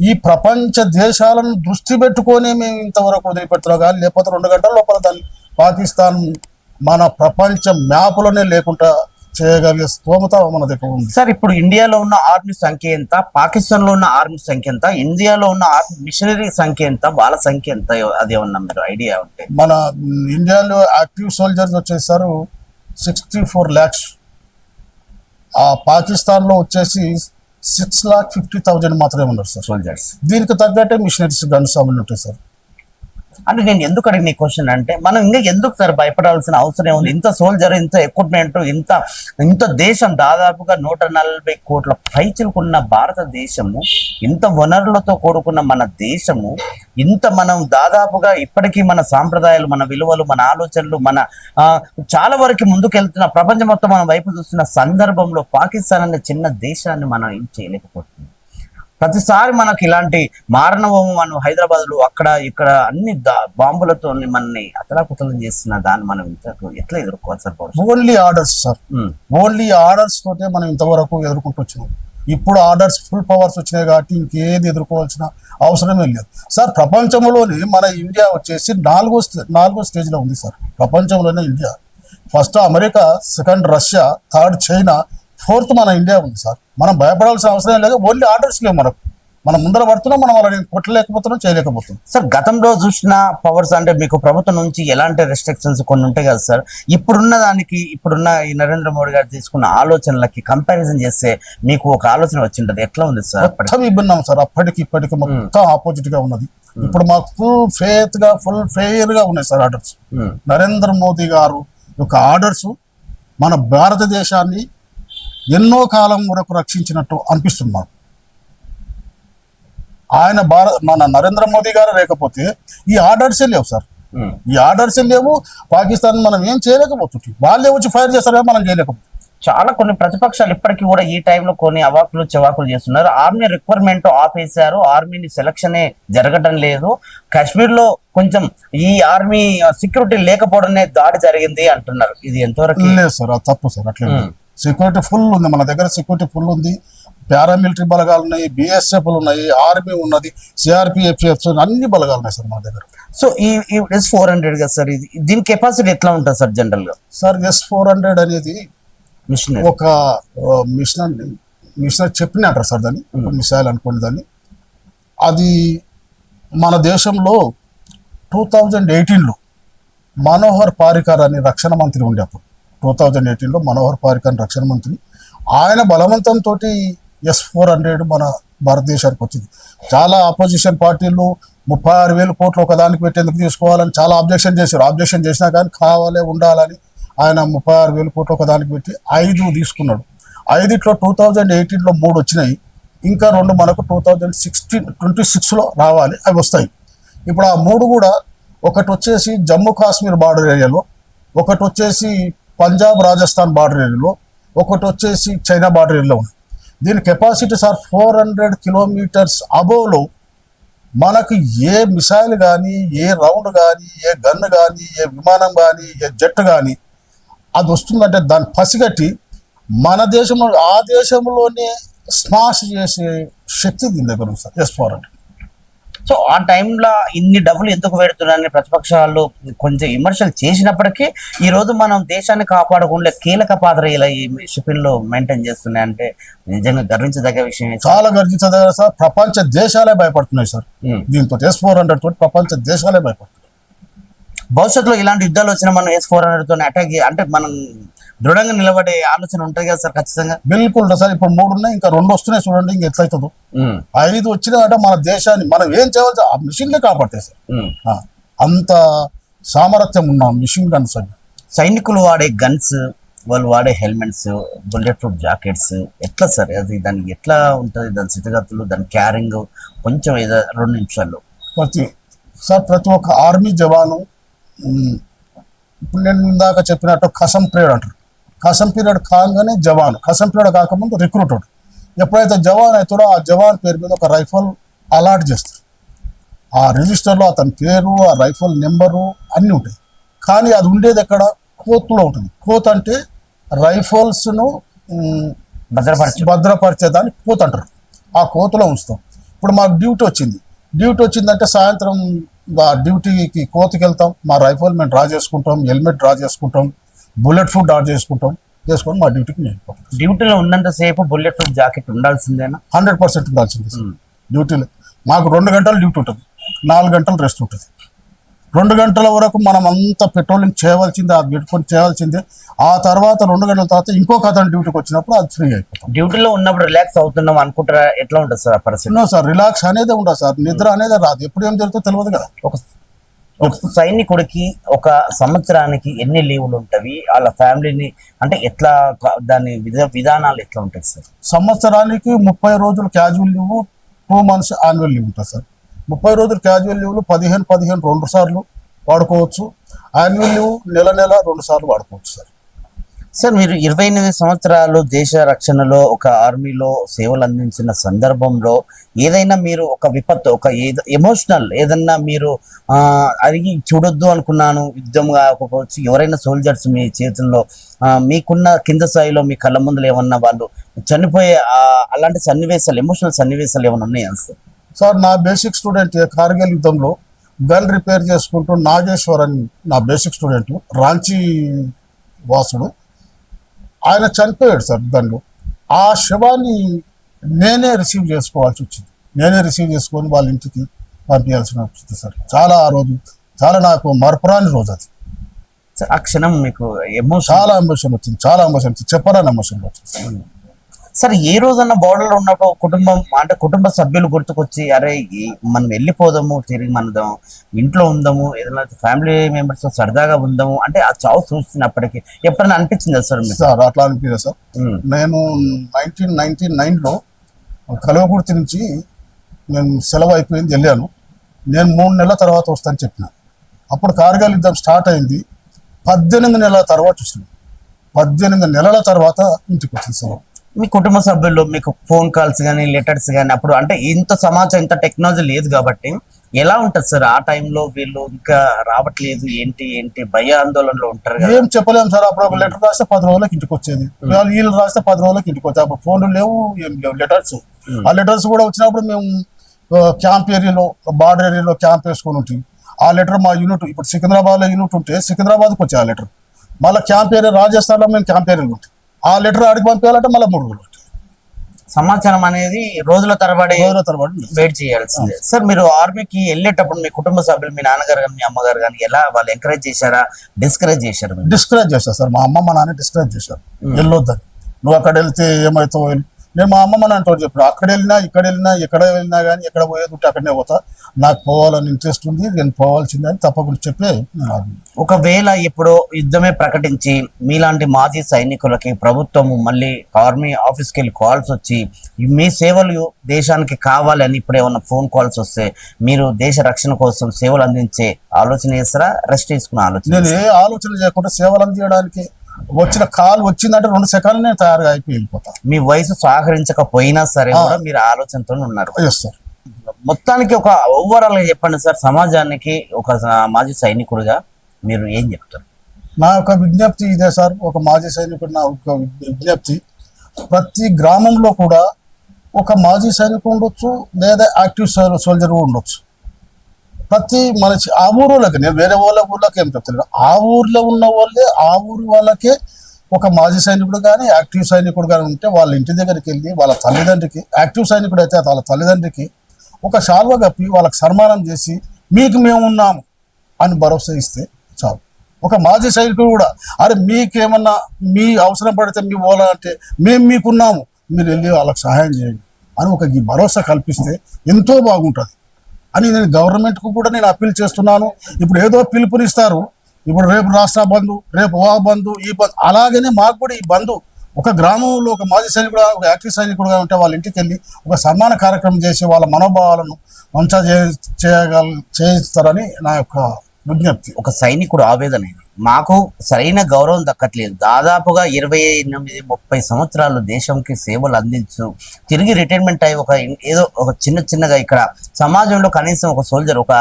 ఈ ప్రపంచ దేశాలను దృష్టి పెట్టుకొని మేము ఇంతవరకు వదిలిపెడుతున్నాం కానీ లేకపోతే రెండు గంటల లోపల దాన్ని పాకిస్తాన్ మన ప్రపంచ మ్యాప్లోనే లేకుండా చేయగలిగే స్తోమత మన దగ్గర ఉంది. సార్ ఇప్పుడు ఇండియాలో ఉన్న ఆర్మీ సంఖ్య ఎంత? పాకిస్తాన్లో ఉన్న ఆర్మీ సంఖ్య ఎంత? ఇండియాలో ఉన్న ఆర్మీ మిషనరీ సంఖ్య ఎంత? వాళ్ళ సంఖ్య ఎంత? అది ఏమన్నా మీరు ఐడియా ఉంటే. మన ఇండియాలో యాక్టివ్ సోల్జర్స్ వచ్చేసారు సిక్స్టీ ఫోర్ ల్యాక్స్. ఆ పాకిస్తాన్లో వచ్చేసి సిక్స్ లాక్ ఫిఫ్టీ థౌజండ్ మాత్రమే ఉన్నారు సార్. సోల్జర్స్ దీనికి తగ్గట్టే మిషనరీస్ గన్స్ అమలు ఉంటాయి సార్. అంటే నేను ఎందుకు అడిగిన క్వశ్చన్ అంటే మనం ఇంకా ఎందుకు సార్ భయపడాల్సిన అవసరం ఉంది ఇంత సోల్జర్ ఇంత ఎక్విప్మెంట్ ఇంత ఇంత దేశం దాదాపుగా నూట నలభై కోట్ల పైచిలుకున్న భారతదేశము ఇంత వనరులతో కూడుకున్న మన దేశము ఇంత మనం దాదాపుగా ఇప్పటికీ మన సాంప్రదాయాలు మన విలువలు మన ఆలోచనలు మన చాలా వరకు ముందుకెళ్తున్న ప్రపంచం మొత్తం మనం వైపు చూస్తున్న సందర్భంలో పాకిస్తాన్ అనే చిన్న దేశాన్ని మనం ఏం చేయలేకపోతుంది ప్రతిసారి మనకి ఇలాంటి మారణవోమం మనం హైదరాబాద్లో అక్కడ ఇక్కడ అన్ని బాంబులతో మనని అతలాకుతలం చేస్తున్న దాన్ని మనం ఎట్లా ఎదుర్కోవాలి sir? Only orders sir only orders తోటే మనం ఇంతవరకు ఎదుర్కొంటూ వచ్చినాం. ఇప్పుడు ఆర్డర్స్ ఫుల్ పవర్స్ వచ్చినాయి కాబట్టి ఇంకేది ఎదుర్కోవాల్సిన అవసరమే లేదు. సార్ ప్రపంచంలోనే మన ఇండియా వచ్చేసి నాలుగో నాలుగో స్టేజ్లో ఉంది సార్ ప్రపంచంలోనే India first America second Russia third China fourth మన ఇండియా ఉంది సార్. మనం భయపడాల్సిన అవసరం లేదు. ఓన్లీ ఆర్డర్స్ లేవు మనకు. మనం ముందర పడుతున్నాం మనం వాళ్ళని కొట్టలేకపోతున్నాం చేయలేకపోతున్నాం. సార్ గతంలో చూసిన పవర్స్ అంటే మీకు ప్రభుత్వం నుంచి ఎలాంటి రెస్ట్రిక్షన్స్ కొన్ని ఉంటాయి కదా సార్? ఇప్పుడున్న దానికి ఇప్పుడున్న ఈ నరేంద్ర మోడీ గారు తీసుకున్న ఆలోచనలకి కంపారిజన్ చేస్తే మీకు ఒక ఆలోచన వచ్చింటది. ఎట్లా ఉంది సార్ మొత్తం విభిన్నం సార్. అప్పటికి ఇప్పటికి మొత్తం ఆపోజిట్గా ఉన్నది. ఇప్పుడు మాకు ఫుల్ ఫేత్గా ఫుల్ ఫెయిర్గా ఉన్నాయి సార్ ఆర్డర్స్. నరేంద్ర మోదీ గారు యొక్క ఆర్డర్స్ మన భారతదేశాన్ని ఎన్నో కాలం వరకు రక్షించినట్టు అనిపిస్తుంది మాకు. ఆయన భారత మన నరేంద్ర మోదీ గారు లేకపోతే ఈ ఆర్డర్సే లేవు సార్. ఈ ఆర్డర్సే లేవు. పాకిస్తాన్ మనం ఏం చేయలేకపోతుంది వాళ్ళే వచ్చి ఫైర్ చేస్తారే మనం చేయలేకపోతుంది చాలా కొన్ని ప్రతిపక్షాలు ఇప్పటికీ కూడా ఈ టైంలో కొన్ని అవాకులు చెవాకులు చేస్తున్నారు. ఆర్మీ రిక్వైర్మెంట్ ఆపేశారు. ఆర్మీని సెలక్షనే జరగడం లేదు. కాశ్మీర్లో కొంచెం ఈ ఆర్మీ సెక్యూరిటీ లేకపోవడమే దాడి జరిగింది అంటున్నారు. ఇది ఎంతవరకు లేదు సార్ అది తప్పు సార్. అట్లే. సెక్యూరిటీ ఫుల్ ఉంది. మన దగ్గర సెక్యూరిటీ ఫుల్ ఉంది. పారామిలిటరీ బలగాలు ఉన్నాయి బిఎస్ఎఫ్ ఉన్నాయి ఆర్మీ ఉన్నది సిఆర్పిఎఫ్ అన్ని బలగాలు ఉన్నాయి సార్ మన దగ్గర. సో ఈ ఎస్ ఫోర్ హండ్రెడ్ కదా సార్ ఇది? దీని కెపాసిటీ ఎట్లా ఉంటుంది సార్ జనరల్గా? సార్ ఎస్ ఫోర్ హండ్రెడ్ అనేది మిషన్ ఒక మిషన్ మిషన్ చెప్పినట్టు సార్ దాన్ని మిసైల్ అనుకోండి దాన్ని. అది మన దేశంలో టూ థౌజండ్ ఎయిటీన్లో మనోహర్ పారికర్ అని రక్షణ మంత్రి ఉండే అప్పుడు. టూ థౌజండ్ ఎయిటీన్లో మనోహర్ పారికర్ రక్షణ మంత్రి. ఆయన బలవంతంతో ఎస్ ఫోర్ హండ్రెడ్ మన భారతదేశానికి వచ్చింది. చాలా ఆపోజిషన్ పార్టీలు ముప్పై ఆరు వేల కోట్లు ఒకదానికి పెట్టేందుకు తీసుకోవాలని చాలా అబ్జెక్షన్ చేశారు. అబ్జెక్షన్ చేసినా కానీ కావాలి ఉండాలని ఆయన ముప్పై ఆరు వేల కోట్లు ఒకదానికి పెట్టి ఐదు తీసుకున్నాడు. ఐదిట్లో టూ థౌజండ్ ఎయిటీన్లో మూడు వచ్చినాయి. ఇంకా రెండు మనకు టూ థౌజండ్ సిక్స్టీన్ ట్వంటీ సిక్స్లో రావాలి అవి వస్తాయి. ఇప్పుడు ఆ మూడు కూడా ఒకటి వచ్చేసి జమ్మూ కాశ్మీర్ బార్డర్ ఏరియాలో ఒకటి వచ్చేసి పంజాబ్ రాజస్థాన్ బార్డర్ ఏరియాలో ఒకటి వచ్చేసి చైనా బార్డర్ ఏరియాలో ఉంది. దీని capacity sir four hundred kilometres అబోవ్లో మనకు ఏ మిసైల్ కానీ ఏ రౌండ్ కానీ ఏ గన్ కానీ ఏ విమానం కానీ ఏ జెట్ కానీ అది వస్తుందంటే దాన్ని పసిగట్టి మన దేశంలో ఆ దేశంలోనే స్మాష్ చేసే శక్తి దీని దగ్గర ఉంది sir S four hundred so ఆ టైంలో ఇన్ని డబ్బులు ఎందుకు పెడుతున్నారని ప్రతిపక్షాలు కొంచెం విమర్శలు చేసినప్పటికీ ఈ రోజు మనం దేశాన్ని కాపాడకుండా కీలక పాత్ర ఇలా ఈ షిప్పింగ్లో మెయింటైన్ చేస్తున్నాయంటే నిజంగా గర్వించదగ్గ విషయం చాలా గర్జించదగ్గ సార్. ప్రపంచ దేశాలే భయపడుతున్నాయి సార్. దీంతో ఎస్ ఫోర్ హండ్రెడ్ తోటి ప్రపంచ దేశాలే భయపడుతున్నాయి. భవిష్యత్తులో ఇలాంటి యుద్ధాలు వచ్చినా మనం ఎస్ ఫోర్ హండ్రెడ్తో అటాక్ అంటే మనం దృఢంగా నిలబడే ఆలోచన ఉంటుంది కదా సార్ ఖచ్చితంగా. బిల్కుల్ సార్ ఇప్పుడు మూడు ఉన్నాయి ఇంకా రెండు వస్తున్నాయి చూడండి ఇంక ఎట్లయితుందో. ఐదు వచ్చినాయంటే మన దేశాన్ని మనం ఏం చేయవచ్చు ఆ మిషన్లే కాపాడతాయి సార్. అంత సామర్థ్యం ఉన్న మిషన్ గన్స్ అవి సైనికులు వాడే గన్స్ వాళ్ళు వాడే హెల్మెట్స్ బుల్లెట్ ప్రూఫ్ జాకెట్స్ ఎట్లా సార్? అది దానికి ఎట్లా ఉంటుంది? దాని స్థితిగతులు దాని క్యారింగ్ కొంచెం ఏదో రెండు నిమిషాల్లో. ప్రతి సార్ ప్రతి ఒక్క ఆర్మీ జవాను ఇప్పుడు నేను ఇందాక చెప్పినట్టు కసం పీరియడ్ అంటారు. కసం పీరియడ్ కాగానే జవాన్. కసం పీరియడ్ కాకముందు రిక్రూటెడ్ ఎప్పుడైతే జవాన్ అవుతాడో ఆ జవాన్ పేరు మీద ఒక రైఫల్ అలాట్ చేస్తారు. ఆ రిజిస్టర్లో అతని పేరు ఆ రైఫల్ నెంబరు అన్నీ ఉంటాయి. కానీ అది ఉండేది ఎక్కడ? కోత్లో ఉంటుంది. కోత్ అంటే రైఫల్స్ను భద్రపరచు భద్రపరిచేదాన్ని కోత అంటారు. ఆ కోతలో ఉంచుతాం. ఇప్పుడు మాకు డ్యూటీ వచ్చింది. డ్యూటీ వచ్చిందంటే సాయంత్రం ఆ డ్యూటీకి కోతకి వెళ్తాం. మా రైఫల్ మేము డ్రా చేసుకుంటాం హెల్మెట్ డ్రా చేసుకుంటాం. బుల్లెట్ ఫుడ్ డ్రా చేసుకుంటాం. చేసుకొని మా డ్యూటీకి నేను డ్యూటీలో ఉన్నంత సేపు బుల్లెట్ ప్రూఫ్ జాకెట్ ఉండాల్సిందేనా? హండ్రెడ్ పర్సెంట్ ఉండాల్సింది. డ్యూటీలో మాకు రెండు గంటలు డ్యూటీ ఉంటుంది. నాలుగు గంటలు రెస్ట్ ఉంటుంది. రెండు గంటల వరకు మనం అంతా పెట్రోలింగ్ చేయవలసిందే అది పెట్టుకొని చేయాల్సిందే ఆ తర్వాత రెండు గంటల తర్వాత ఇంకొక అతను డ్యూటీకి వచ్చినప్పుడు అది ఫ్రీ అయిపోతాం. డ్యూటీలో ఉన్నప్పుడు రిలాక్స్ అవుతున్నాం అనుకుంటారా? ఎట్లా ఉంటుంది సార్ పరిస్థితి? సార్ రిలాక్స్ అనేది ఉండదు సార్. నిద్ర అనేది రాదు. ఎప్పుడు ఏం జరుగుతుందో తెలియదు కదా. ఒక ఒక సైనికుడికి ఒక సంవత్సరానికి ఎన్ని లీవులు ఉంటవి వాళ్ళ ఫ్యామిలీని అంటే ఎట్లా దాని విధ విధానాలు ఎట్లా ఉంటాయి సార్? సంవత్సరానికి ముప్పై రోజులు casual leave two months annual leave ఉంటుంది సార్. ముప్పై రోజులు క్యాజువల్ లీవ్లు పదిహేను పదిహేను రెండు సార్లు వాడుకోవచ్చు. యాన్యువల్ లీవ్ నెల నెల రెండు సార్లు వాడుకోవచ్చు సార్. సార్ మీరు ఇరవై ఎనిమిది సంవత్సరాలు దేశ రక్షణలో ఒక ఆర్మీలో సేవలు అందించిన సందర్భంలో ఏదైనా మీరు ఒక విపత్తు ఒక ఏదో ఎమోషనల్ ఏదన్నా మీరు అడిగి చూడొద్దు అనుకున్నాను యుద్ధం కాకపోవచ్చు ఎవరైనా సోల్జర్స్ మీ చేతుల్లో మీకున్న కింద స్థాయిలో మీ కళ్ళ ముందులు ఏమన్నా వాళ్ళు చనిపోయే అలాంటి సన్నివేశాలు ఎమోషనల్ సన్నివేశాలు ఏమైనా ఉన్నాయా సార్? సార్ నా బేసిక్ స్టూడెంట్ కార్గిల్ యుద్ధంలో గన్ రిపేర్ చేసుకుంటూ నాగేశ్వర్ అని నా బేసిక్ స్టూడెంట్ రాంచీ వాసుడు ఆయన చనిపోయాడు సార్ గన్లో ఆ శవాన్ని నేనే రిసీవ్ చేసుకోవాల్సి వచ్చింది. నేనే రిసీవ్ చేసుకొని వాళ్ళ ఇంటికి పంపించాల్సిన వచ్చింది సార్. చాలా ఆ రోజు చాలా నాకు మరపురాని రోజు అది. సార్, ఆ క్షణం మీకు ఎమోషన్ చాలా ఎమోషన్ వచ్చింది చాలా ఎమోషన్ వచ్చింది. చెప్పరాని ఎమోషన్ వచ్చింది సార్. ఏ రోజన్నా బోర్డర్లో ఉన్నప్పుడు కుటుంబం అంటే కుటుంబ సభ్యులు గుర్తుకొచ్చి అరే మనం వెళ్ళిపోదాము తిరిగి మనదాం ఇంట్లో ఉందాము ఏదైనా ఫ్యామిలీ మెంబర్స్ సరదాగా ఉందాము అంటే ఆ చావు చూస్తున్నప్పటికీ ఎప్పుడైనా అనిపించిందా సార్ సార్ అట్లా అనిపించదు సార్. నేను నైన్టీన్ నైన్టీ నైన్లో కలవకుర్తి నుంచి నేను సెలవు అయిపోయింది వెళ్ళాను. నేను మూడు నెలల తర్వాత వస్తాను చెప్పిన. అప్పుడు కార్గిల్ యుద్ధం స్టార్ట్ అయింది. పద్దెనిమిది నెలల తర్వాత వచ్చింది పద్దెనిమిది నెలల తర్వాత ఇంటికి వచ్చింది సెలవు మీ కుటుంబ సభ్యులు మీకు ఫోన్ కాల్స్ కానీ లెటర్స్ కానీ అప్పుడు అంటే ఇంత సమాచారం ఇంత టెక్నాలజీ లేదు కాబట్టి ఎలా ఉంటుంది సార్? ఆ టైంలో వీళ్ళు ఇంకా రావట్లేదు. ఏంటి ఏంటి? భయ ఆందోళనలో ఉంటారు ఏం చెప్పలేము సార్. అప్పుడు ఒక లెటర్ రాస్తే పది రోజులకి ఇంటికి వచ్చేది. వాళ్ళు వీళ్ళు రాస్తే పది రోజులకి ఇంటికి వచ్చేది. అప్పుడు ఫోన్లు లేవు ఏం లేవు. లెటర్స్ ఆ లెటర్స్ కూడా వచ్చినప్పుడు మేము క్యాంప్ ఏరియాలో బార్డర్ ఏరియాలో క్యాంప్ వేసుకొని ఉంటాం ఆ లెటర్ మా యూనిట్ ఇప్పుడు సికింద్రాబాద్లో యూనిట్ ఉంటే సికింద్రాబాద్కి వచ్చే ఆ లెటర్ మళ్ళీ క్యాంప్ ఏరియా రాజస్థాన్లో మేము క్యాంప్ ఏరియాలో ఉంటాం. ఆ లెటర్ ఆడికి పంపించాలంటే మళ్ళీ మూడు రోజులు సమాచారం అనేది రోజుల తరబడి రోజుల ఉంది. వెయిట్ చేయాల్సిందే. సార్ మీరు ఆర్మీకి వెళ్ళేటప్పుడు మీ కుటుంబ సభ్యులు మీ నాన్నగారు కానీ మీ అమ్మగారు కానీ ఎలా వాళ్ళు ఎంకరేజ్ చేశారా? డిస్కరేజ్ చేశారు? డిస్కరేజ్ చేశారు సార్. మా అమ్మ మా నాన్న డిస్కరేజ్ చేశారు. వెళ్ళొద్దని. నువ్వు అక్కడ వెళ్తే ఏమవుతావు నేను మా అమ్మమ్మ నాన్నతో చెప్పాడు అక్కడ వెళ్ళినా ఇక్కడ వెళ్ళినా ఎక్కడ వెళ్ళినా కానీ ఎక్కడ పోయేది ఉంటే అక్కడనే పోతా. నాకు పోవాలని ఇంట్రెస్ట్ ఉంది నేను పోవాల్సిందే అని తప్పకుండా చెప్పి ఒకవేళ ఇప్పుడు యుద్ధమే ప్రకటించి మీలాంటి మాజీ సైనికులకి ప్రభుత్వం మళ్ళీ ఆర్మీ ఆఫీస్కి వెళ్ళి కాల్స్ వచ్చి మీ సేవలు దేశానికి కావాలని ఇప్పుడు ఏమన్నా ఫోన్ కాల్స్ వస్తే మీరు దేశ రక్షణ కోసం సేవలు అందించే ఆలోచన చేస్తారా రెస్ట్ తీసుకునే ఆలోచన నేను ఏ ఆలోచన చేయకుండా సేవలు అందించడానికి వచ్చిన కాల్ వచ్చిందంటే రెండు సెకండ్లు నేను తయారుగా అయిపోయి వెళ్ళిపోతా. మీ వయసు సహకరించకపోయినా సరే. కూడా మీరు ఆలోచనతో ఉన్నారు. ఎస్ సార్ మొత్తానికి ఒక ఓవరాల్గా చెప్పండి సార్ సమాజానికి ఒక మాజీ సైనికుడిగా మీరు ఏం చెప్తారు? నా యొక్క విజ్ఞప్తి ఇదే సార్ ఒక మాజీ సైనికుడు నా ఒక విజ్ఞప్తి. ప్రతి గ్రామంలో కూడా ఒక మాజీ సైనికుడు ఉండొచ్చు లేదా యాక్టివ్ సోల్జర్ ఉండొచ్చు. ప్రతి మన ఆ ఊరు నేను వేరే వాళ్ళ ఊర్లోకి ఏం చెప్తాను ఆ ఊర్లో ఉన్న వాళ్ళే ఆ ఊరు వాళ్ళకే ఒక మాజీ సైనికుడు కానీ యాక్టివ్ సైనికుడు కానీ ఉంటే వాళ్ళ ఇంటి దగ్గరికి వెళ్ళి వాళ్ళ తల్లిదండ్రికి యాక్టివ్ సైనికుడు అయితే వాళ్ళ తల్లిదండ్రికి ఒక శాల్వ కప్పి వాళ్ళకి సన్మానం చేసి మీకు మేము ఉన్నాము అని భరోసా ఇస్తే చాలు. ఒక మాజీ సైనికుడు కూడా అరే మీకేమన్నా మీ అవసరం పడితే మీ ఓలా అంటే మేము మీకున్నాము మీరు వెళ్ళి వాళ్ళకి సహాయం చేయండి అని ఒక ఈ భరోసా కల్పిస్తే ఎంతో బాగుంటుంది. అని నేను గవర్నమెంట్కు కూడా నేను అప్పీల్ చేస్తున్నాను. ఇప్పుడు ఏదో పిలుపునిస్తారు. ఇప్పుడు రేపు రాష్ట్ర బంధు రేపు ఆ బంధు ఈ బంధు అలాగనే మాకు కూడా ఈ బంధు ఒక గ్రామంలో ఒక మాజీ సైనికుడు ఒక యాక్టివ్ సైనికుడుగా ఉంటే వాళ్ళ ఇంటికి వెళ్ళి ఒక సన్మాన కార్యక్రమం చేసి వాళ్ళ మనోభావాలను మంచిగా చేయగల చేయిస్తారని నా యొక్క విజ్ఞప్తి. ఒక సైనికుడు ఆవేదన ఇది. మాకు సరైన గౌరవం దక్కట్లేదు. దాదాపుగా ఇరవై ఎనిమిది ముప్పై సంవత్సరాలు దేశంకి సేవలు అందించు తిరిగి రిటైర్మెంట్ అయ్యి ఒక ఏదో ఒక చిన్న చిన్నగా ఇక్కడ సమాజంలో కనీసం ఒక సోల్జర్ ఒక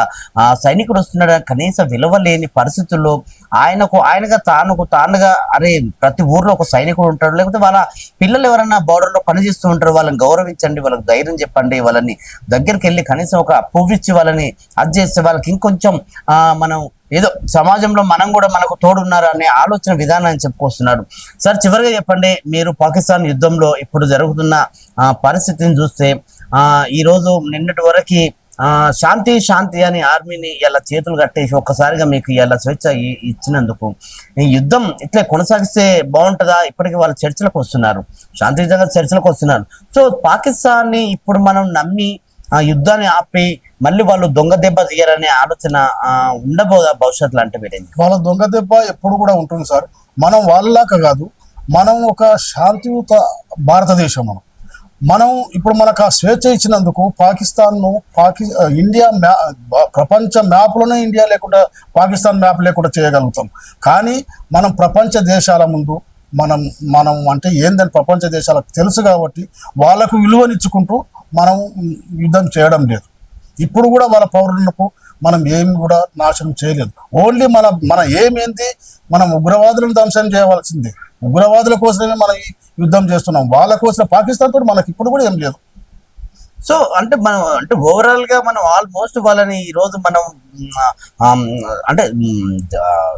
సైనికుడు వస్తున్నాడు? కనీసం విలువ లేని పరిస్థితుల్లో ఆయనకు ఆయనగా తానుకు తానుగా అరే ప్రతి ఊర్లో ఒక సైనికుడు ఉంటాడు. లేకపోతే వాళ్ళ పిల్లలు ఎవరైనా బార్డర్లో పనిచేస్తూ ఉంటారు వాళ్ళని గౌరవించండి వాళ్ళకి ధైర్యం చెప్పండి వాళ్ళని దగ్గరికి వెళ్ళి కనీసం ఒక పువ్విచ్చి వాళ్ళని అది చేస్తే వాళ్ళకి ఇంకొంచెం మనం ఏదో సమాజంలో మనం కూడా మనకు తోడున్నారు అనే ఆలోచన విధానాన్ని చెప్పుకొస్తున్నాడు. సార్ చివరిగా చెప్పండి మీరు పాకిస్తాన్ యుద్ధంలో ఇప్పుడు జరుగుతున్న పరిస్థితిని చూస్తే ఆ నిన్నటి వరకు శాంతి శాంతి అని ఆర్మీని ఇలా చేతులు కట్టేసి ఒక్కసారిగా మీకు ఇలా స్వేచ్ఛ ఇచ్చినందుకు ఈ యుద్ధం ఇట్లా కొనసాగిస్తే బాగుంటుందా? ఇప్పటికీ వాళ్ళు చర్చలకు వస్తున్నారు. శాంతియుతంగా చర్చలకు వస్తున్నారు. సో పాకిస్తాన్ని ఇప్పుడు మనం నమ్మి ఆ యుద్ధాన్ని ఆపి మళ్ళీ వాళ్ళు దొంగ దెబ్బ తీయరనే ఆలోచన ఉండబోదా భవిష్యత్తులో అంటే మీరేం వాళ్ళ దొంగ దెబ్బ ఎప్పుడు కూడా ఉంటుంది సార్. మనం వాళ్ళలాగా కాదు మనం ఒక శాంతియుత భారతదేశం మనం. మనం ఇప్పుడు మనకు ఆ స్వేచ్ఛ ఇచ్చినందుకు పాకిస్తాన్ను పాకి ఇండియా మ్యా ప్రపంచ మ్యాప్లోనే ఇండియా లేకుండా పాకిస్తాన్ మ్యాప్ లేకుండా చేయగలుగుతాం. కానీ మనం ప్రపంచ దేశాల ముందు మనం మనం అంటే ఏందని ప్రపంచ దేశాలకు తెలుసు కాబట్టి వాళ్ళకు విలువనిచ్చుకుంటూ మనం యుద్ధం చేయడం లేదు. ఇప్పుడు కూడా వాళ్ళ పౌరులకు మనం ఏమి కూడా నాశనం చేయలేదు. ఓన్లీ మన మన ఏమేంది? మనం ఉగ్రవాదులను ధ్వంసం చేయవలసిందే. ఉగ్రవాదుల కోసమే మనం యుద్ధం చేస్తున్నాం. వాళ్ళ కోసం పాకిస్తాన్ తోటి మనకి ఇప్పుడు కూడా ఏం లేదు. సో అంటే మనం అంటే ఓవరాల్గా మనం ఆల్మోస్ట్ వాళ్ళని ఈ రోజు మనం అంటే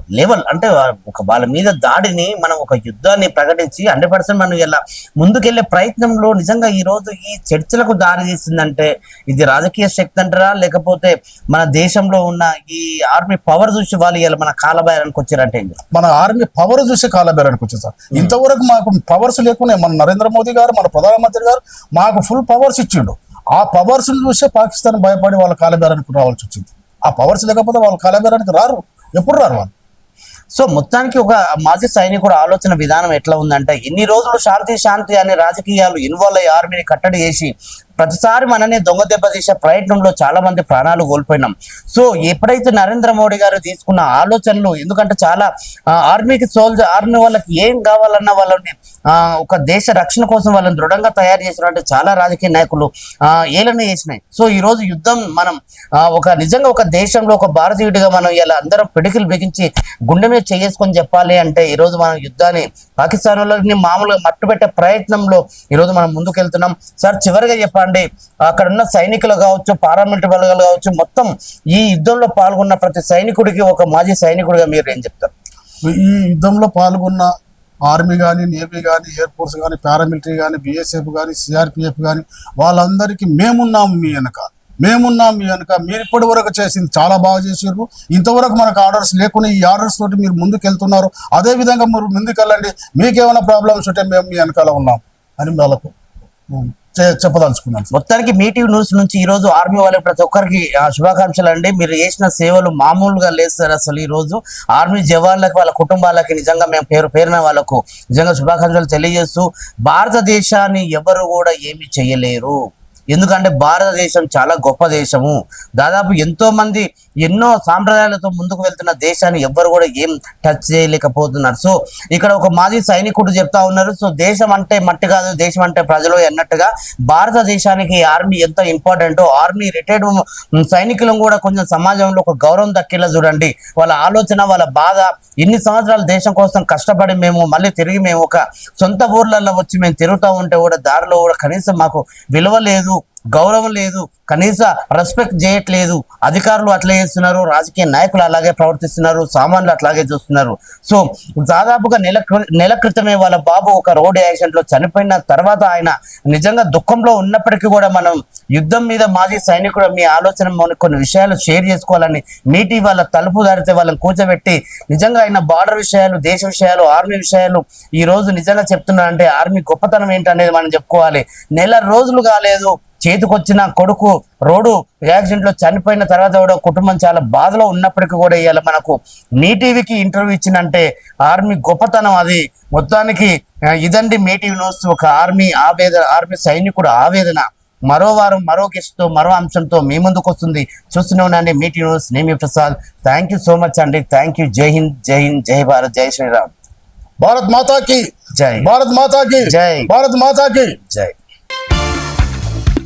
లెవెల్ అంటే ఒక వాళ్ళ మీద దాడిని మనం ఒక యుద్ధాన్ని ప్రకటించి హండ్రెడ్ పర్సెంట్ మనం ఇలా ముందుకెళ్ళే ప్రయత్నంలో నిజంగా ఈ రోజు ఈ చర్చలకు దారి తీసిందంటే ఇది రాజకీయ శక్తి అంటారా? లేకపోతే మన దేశంలో ఉన్న ఈ ఆర్మీ పవర్ చూసి వాళ్ళు ఇలా మన కాలబాయానికి వచ్చారంటే? మన ఆర్మీ పవర్ చూసి కాలబేరానికి వచ్చేది సార్. ఇంతవరకు మాకు పవర్స్ లేకునే మన నరేంద్ర మోదీ గారు మన ప్రధానమంత్రి గారు మాకు ఫుల్ పవర్స్ ఇచ్చిండు. ఆ పవర్స్ చూసే పాకిస్తాన్ భయపడి వాళ్ళ కాలబేరానికి రావాల్సి వచ్చింది. ఆ పవర్స్ లేకపోతే వాళ్ళ కాలబేరానికి రారు. ఎప్పుడు రారు వాళ్ళు? సో మొత్తానికి ఒక మాజీ సైనికుడు ఆలోచన విధానం ఎట్లా ఉందంటే ఇన్ని రోజులు శాంతి శాంతి అనే రాజకీయాలు ఇన్వాల్వ్ అయ్యి ఆర్మీని కట్టడి చేసి ప్రతిసారి మనని దొంగ దెబ్బ తీసే ప్రయత్నంలో చాలా మంది ప్రాణాలు కోల్పోయినాం. సో ఎప్పుడైతే నరేంద్ర మోడీ గారు తీసుకున్న ఆలోచనలు ఎందుకంటే చాలా ఆర్మీకి సోల్జర్ ఆర్మీ వాళ్ళకి ఏం కావాలన్న వాళ్ళని ఆ, ఒక దేశ రక్షణ కోసం వాళ్ళని దృఢంగా తయారు చేసినట్టు చాలా రాజకీయ నాయకులు ఆ, ఏలన చేసినాయి. సో ఈ రోజు యుద్ధం మనం ఒక నిజంగా ఒక దేశంలో ఒక భారతీయుడిగా మనం ఇలా అందరం పిడికిలు బిగించి గుండె మీద చేసుకొని చెప్పాలి అంటే ఈ రోజు మనం యుద్ధాన్ని పాకిస్తాన్ వాళ్ళని మామూలుగా మట్టుపెట్టే ప్రయత్నంలో ఈ రోజు మనం ముందుకెళ్తున్నాం. సార్ చివరిగా చెప్పండి. అక్కడ ఉన్న సైనికులు కావచ్చు పారామిలిటరీ బలగాలు కావచ్చు మొత్తం ఈ యుద్ధంలో పాల్గొన్న ప్రతి సైనికుడికి ఒక మాజీ సైనికుడిగా మీరు ఏం చెప్తారు? ఈ యుద్ధంలో పాల్గొన్న ఆర్మీ కానీ నేవీ కానీ ఎయిర్ ఫోర్స్ కానీ పారామిలిటరీ కానీ బిఎస్ఎఫ్ కానీ సిఆర్పిఎఫ్ కానీ వాళ్ళందరికీ మేమున్నాము మీ వెనక. మేమున్నాం మీ వెనక. మీరు ఇప్పటి వరకు చేసింది చాలా బాగా చేసారు ఇంతవరకు మనకు ఆర్డర్స్ లేకుండా ఈ ఆర్డర్స్ తోటి మీరు ముందుకు వెళ్తున్నారు అదే విధంగా మీరు ముందుకు వెళ్ళండి మీకేమైనా ప్రాబ్లమ్స్ ఉంటే మేము మీ వెనకాల ఉన్నాం. అని వాళ్ళకు చెప్పదలుచుకున్నాను. మొత్తానికి మీటివ్ న్యూస్ నుంచి ఈ రోజు ఆర్మీ వాళ్ళకి ప్రతి ఒక్కరికి శుభాకాంక్షలు అండి. మీరు చేసిన సేవలు మామూలుగా లేదు సార్ అసలు ఈ రోజు. ఆర్మీ జవాన్లకు వాళ్ళ కుటుంబాలకి నిజంగా మేము పేరు పేరున వాళ్ళకు నిజంగా శుభాకాంక్షలు తెలియజేస్తూ భారతదేశాన్ని ఎవరు కూడా ఏమి చేయలేరు. ఎందుకంటే భారతదేశం చాలా గొప్ప దేశము. దాదాపు ఎంతో మంది ఎన్నో సాంప్రదాయాలతో ముందుకు వెళ్తున్న దేశాన్ని ఎవ్వరు కూడా ఏం టచ్ చేయలేకపోతున్నారు. సో ఇక్కడ ఒక మాజీ సైనికుడు చెప్తా ఉన్నారు. సో దేశం అంటే మట్టి కాదు దేశం అంటే ప్రజలు అన్నట్టుగా భారతదేశానికి ఆర్మీ ఎంత ఇంపార్టెంటో ఆర్మీ రిటైర్డ్ సైనికులను కూడా కొంచెం సమాజంలో ఒక గౌరవం దక్కేలా చూడండి. వాళ్ళ ఆలోచన వాళ్ళ బాధ ఇన్ని సంవత్సరాలు దేశం కోసం కష్టపడి మేము మళ్ళీ తిరిగి మేము ఒక సొంత ఊర్లలో వచ్చి మేము తిరుగుతూ ఉంటే కూడా దారిలో కూడా కనీసం మాకు విలువ లేదు. గౌరవం లేదు కనీస రెస్పెక్ట్ చేయట్లేదు అధికారులు అట్లే చేస్తున్నారు రాజకీయ నాయకులు అలాగే ప్రవర్తిస్తున్నారు సామాన్లు అట్లాగే చూస్తున్నారు. సో దాదాపుగా నెల నెల క్రితమే వాళ్ళ బాబు ఒక రోడ్ యాక్సిడెంట్లో చనిపోయిన తర్వాత ఆయన నిజంగా దుఃఖంలో ఉన్నప్పటికీ కూడా మనం యుద్ధం మీద మాజీ సైనికుడు మీ ఆలోచన కొన్ని విషయాలు షేర్ చేసుకోవాలని మీటి వాళ్ళ తలుపు దారితే వాళ్ళని కూర్చోబెట్టి నిజంగా ఆయన బార్డర్ విషయాలు దేశ విషయాలు ఆర్మీ విషయాలు ఈ రోజు నిజంగా చెప్తున్నారంటే ఆర్మీ గొప్పతనం ఏంటనేది మనం చెప్పుకోవాలి. నెల రోజులు కాలేదు చేతికొచ్చిన కొడుకు రోడ్డు యాక్సిడెంట్లో చనిపోయిన తర్వాత కూడా కుటుంబం చాలా బాధలో ఉన్నప్పటికీ కూడా ఇవాళ మనకు మీ టీవీకి ఇంటర్వ్యూ ఇచ్చిందంటే ఆర్మీ గొప్పతనం అది. మొత్తానికి ఇదండి మీ టీవీ న్యూస్. ఒక ఆర్మీ ఆవేదన ఆర్మీ సైనికుడు ఆవేదన. మరో వారం మరో తో మరో అంశంతో మీ ముందుకు వస్తుంది. చూస్తూనే ఉండండి మీ TV news. Nemi Prasad. Thank you so much అండి. థ్యాంక్ యూ జై హింద్ జై హింద్ జై భారత్ జై శ్రీరామ్. భారత్ మాతాకి జై. భారత్ మాతాకి జై. భారత్ మాతాకి. జై.